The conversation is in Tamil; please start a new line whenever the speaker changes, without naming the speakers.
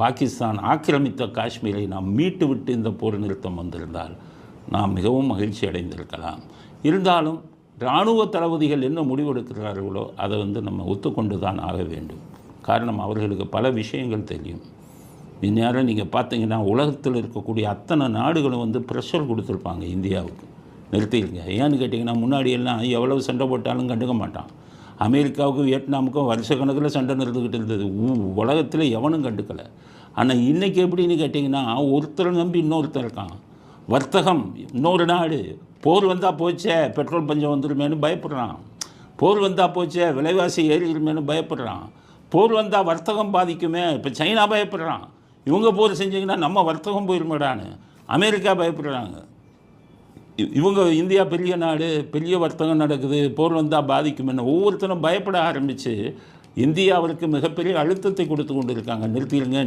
பாகிஸ்தான் ஆக்கிரமித்த காஷ்மீரை நாம் மீட்டு விட்டு இந்த போர் நிறுத்தம் வந்திருந்தால் நாம் மிகவும் மகிழ்ச்சி அடைந்திருக்கலாம். இருந்தாலும் இராணுவ தளபதிகள் என்ன முடிவெடுக்கிறார்களோ அதை வந்து நம்ம ஒத்துக்கொண்டு தான் ஆக வேண்டும். காரணம் அவர்களுக்கு பல விஷயங்கள் தெரியும். இந்நேரம் நீங்கள் பார்த்தீங்கன்னா உலகத்தில் இருக்கக்கூடிய அத்தனை நாடுகளும் வந்து ப்ரெஷர் கொடுத்துருப்பாங்க இந்தியாவுக்கு. நிறுத்திடுங்க. ஏன்னு கேட்டிங்கன்னா முன்னாடியெல்லாம் எவ்வளவு சண்டை போட்டாலும் கண்டுக்க மாட்டான். அமெரிக்காவுக்கும் வியட்நாமுக்கும் வருஷ கணக்கில் சண்டை நடந்துக்கிட்டு இருந்தது. உலகத்தில் எவனும் கண்டுக்கலை. ஆனால் இன்றைக்கி எப்படின்னு கேட்டிங்கன்னா ஒருத்தரை நம்பி இன்னொருத்தர் இருக்கான். வர்த்தகம் இன்னொரு நாடு. போர் வந்தால் போச்சே பெட்ரோல் பஞ்சம் வந்துருமேன்னு பயப்படுறான். போர் வந்தால் போச்சே விலைவாசி ஏறிடுமேன்னு பயப்படுறான். போர் வந்தால் வர்த்தகம் பாதிக்குமே இப்போ சைனா பயப்படுறான். இவங்க போர் செஞ்சீங்கன்னா நம்ம வர்த்தகம் போயிருமேடான்னு. அமெரிக்கா பயப்படுறாங்க. இவங்க இந்தியா பெரிய நாடு பெரிய வர்த்தகம் நடக்குது போர் வந்தால் பாதிக்குமென்னு ஒவ்வொருத்தரும் பயப்பட ஆரம்பித்து இந்தியாவிற்கு மிகப்பெரிய அழுத்தத்தை கொடுத்து கொண்டு இருக்காங்க நிறுத்திடுங்க